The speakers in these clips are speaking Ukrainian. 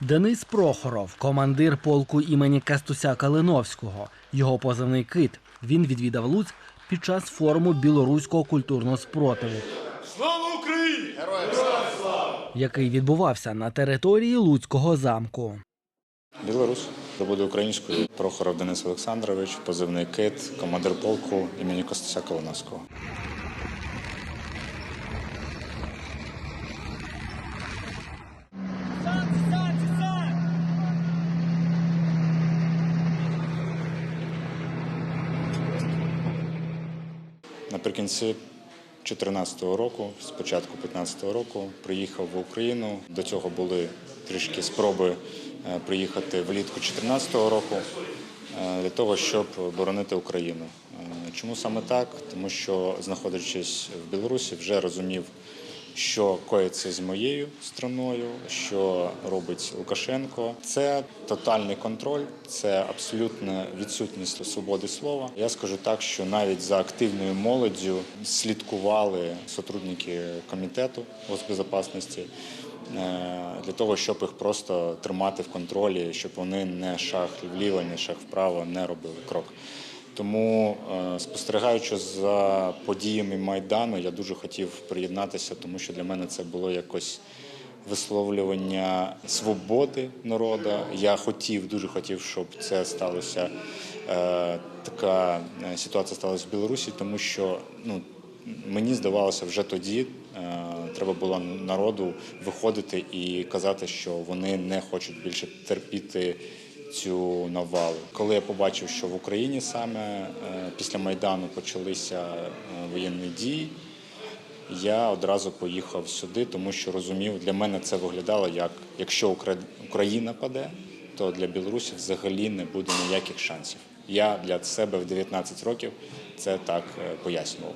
Денис Прохоров, командир полку імені Кастуся Калиновського. Його позивний кит. Він відвідав Луцьк під час форуму білоруського культурного спротиву, Слава Україні! який відбувався на території Луцького замку. Білорус. Це буде українською. Прохоров Денис Олександрович, позивний кит, командир полку імені Костуся Колоновського. Наприкінці 2014 року, з початку 2015 року, приїхав в Україну. До цього були трішки спроби е, приїхати влітку 2014 року е, для того, щоб боронити Україну. Е, Чому саме так? Тому що, знаходячись в Білорусі, вже розумів, що коїться з моєю страною, що робить Лукашенко. Це тотальний контроль, це абсолютна відсутність свободи слова. Я скажу так, що навіть за активною молоддю слідкували сотрудники комітету госбезопасності е, для того, щоб їх просто тримати в контролі, щоб вони не шаг вліво, не шаг вправо не робили крок. Тому, е, спостерігаючи за подіями Майдану, я дуже хотів приєднатися, тому що для мене це було якось висловлювання свободи народу. Я хотів, дуже хотів, щоб це сталося. е, Така е, ситуація сталася в Білорусі, тому що ну, мені здавалося, вже тоді треба було народу виходити і казати, що вони не хочуть більше терпіти цю навалу. Коли я побачив, що в Україні саме е, після Майдану почалися е, воєнні дії, я одразу поїхав сюди, тому що розумів, для мене це виглядало як якщо Україна паде, то для Білорусі взагалі не буде ніяких шансів. Я для себе в 19 років це так е, пояснював.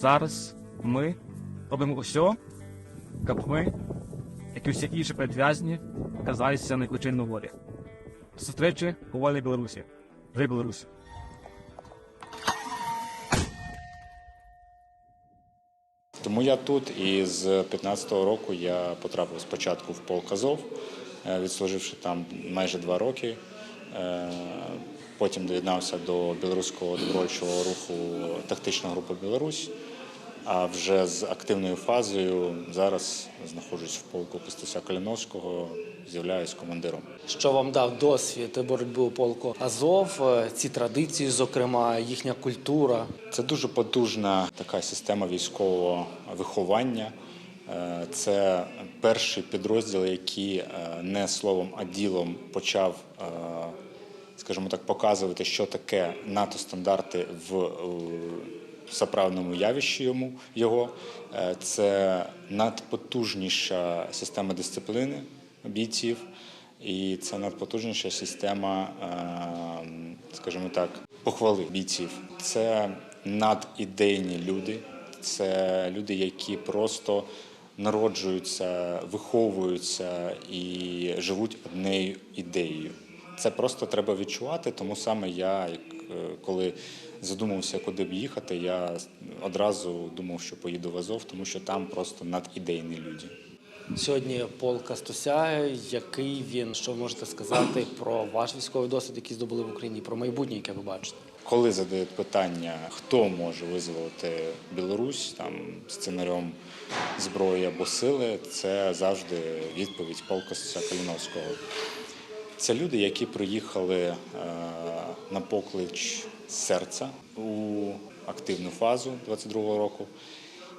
Зараз ми робимо усе, щоб ми, як і всі інші предв'язні, оказалися на злочинному волі. Зустрічі у вольній Білорусі. Жив Білорусь! Тому я тут і з 15-го року я потрапив спочатку в полк Азов, е, відслуживши там майже два роки. Потім доєднався до білоруського добровольчого руху тактична група Білорусь. А вже з активною фазою зараз знаходжусь в полку Костуся Каліновського, з'являюсь командиром. Що вам дав досвід боротьби у полку Азов, ці традиції, зокрема, їхня культура. Це дуже потужна така система військового виховання. Е, Це перший підрозділ, який е, не словом, а ділом почав, е, скажімо так, показувати, що таке НАТО стандарти в е, явищі йому його. Е, Це надпотужніша система дисципліни бійців. І це надпотужніша система, е, скажімо так, похвали бійців. Це надідейні люди, це люди, які просто народжуються, виховуються і живуть однією ідеєю. Це просто треба відчувати, тому саме я, е, коли задумався, куди б їхати, я одразу думав, що поїду в Азов, тому що там просто надідейні люди. Сьогодні полк Кастуся, який він, що ви можете сказати про ваш військовий досвід, який здобули в Україні, про майбутнє, яке ви бачите? Коли задають питання, хто може визволити Білорусь там сценарем зброї або сили, це завжди відповідь полка Каліновського. Це люди, які приїхали е, на поклич серця у активну фазу 22-го року.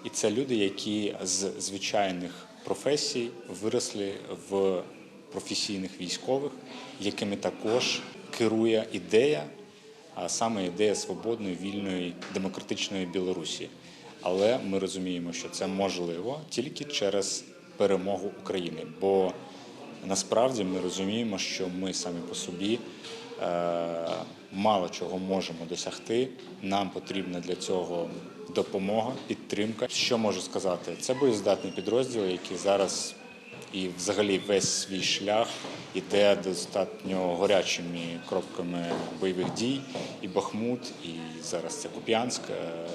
І це люди, які з звичайних професій виросли в професійних військових, якими також керує ідея, а саме ідея свободної, вільної, демократичної Білорусі. Але ми розуміємо, що це можливо тільки через перемогу України. Бо насправді ми розуміємо, що ми самі по собі е, мало чого можемо досягти. Нам потрібна для цього допомога, підтримка. Що можу сказати? Це боєздатні підрозділи, які зараз і взагалі весь свій шлях іде достатньо горячими кропками бойових дій. І Бахмут, і зараз це Куп'янськ. Е,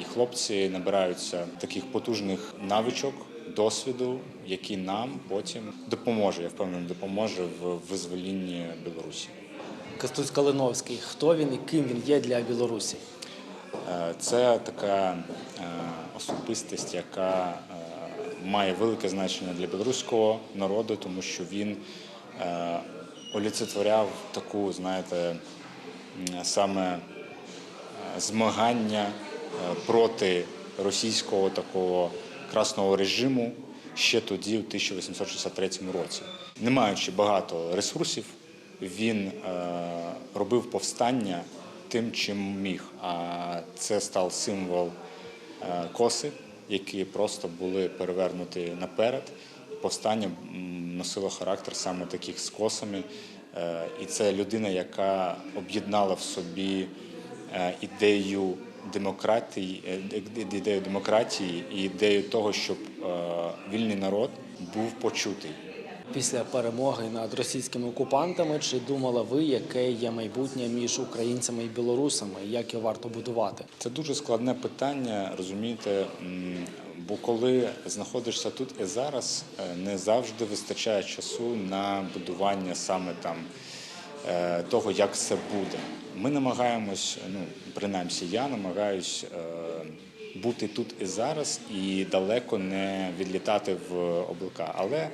І хлопці набираються таких потужних навичок, досвіду, який нам потім допоможе. Я впевнений, допоможе в визволінні Білорусі. Кастусь Калиновський. Хто він і ким він є для Білорусі? Е, Це така е, особистість, яка е, має велике значення для білоруського народу, тому що він олицетворяв таку, знаєте, саме змагання проти російського такого красного режиму ще тоді, у 1863 році. Не маючи багато ресурсів, він е, робив повстання тим, чим міг. А це став символ е, коси, які просто були перевернуті наперед. Повстання носило характер саме таких з косами. Е, І це людина, яка об'єднала в собі ідею демократії, е, ідею демократії і ідею того, щоб е, вільний народ був почутий. Після перемоги над російськими окупантами, чи думала ви, яке є майбутнє між українцями і білорусами, як його варто будувати? Це дуже складне питання, розумієте, бо коли знаходишся тут і зараз, е, не завжди вистачає часу на будування саме там того, як це буде. Ми намагаємось, ну принаймні я намагаюсь е, бути тут і зараз і далеко не відлітати в облака. Але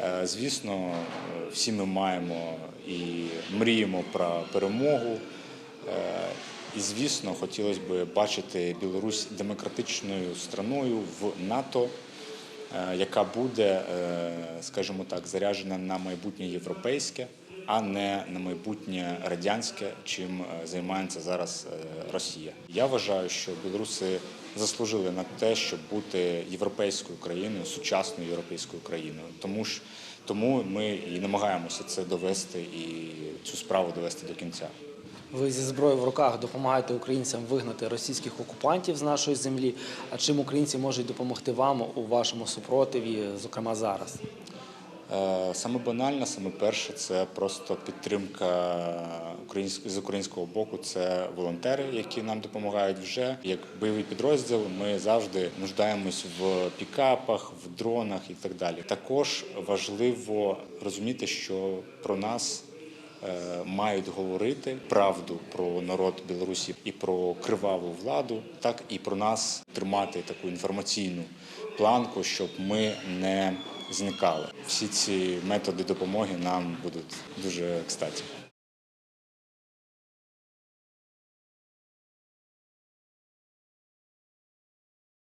е, звісно, е, всі ми маємо і мріємо про перемогу. Е, І, звісно, хотілося б бачити Білорусь демократичною страною в НАТО, е, яка буде, е, скажімо так, заряджена на майбутнє європейське, а не на майбутнє радянське, чим е, займається зараз е, Росія. Я вважаю, що білоруси заслужили на те, щоб бути європейською країною, сучасною європейською країною. Тому ж тому ми і намагаємося це довести і цю справу довести до кінця. Ви зі зброєю в руках допомагаєте українцям вигнати російських окупантів з нашої землі. А чим українці можуть допомогти вам у вашому супротиві, зокрема зараз? Е, Саме банальне, саме перше, це просто підтримка з українського боку. Це волонтери, які нам допомагають вже як бойовий підрозділ. Ми завжди нуждаємось в пікапах, в дронах і так далі. Також важливо розуміти, що про нас. е, Мають говорити правду про народ Білорусі і про криваву владу, так і про нас тримати таку інформаційну планку, щоб ми не зникали. Всі ці методи допомоги нам будуть дуже кстаті.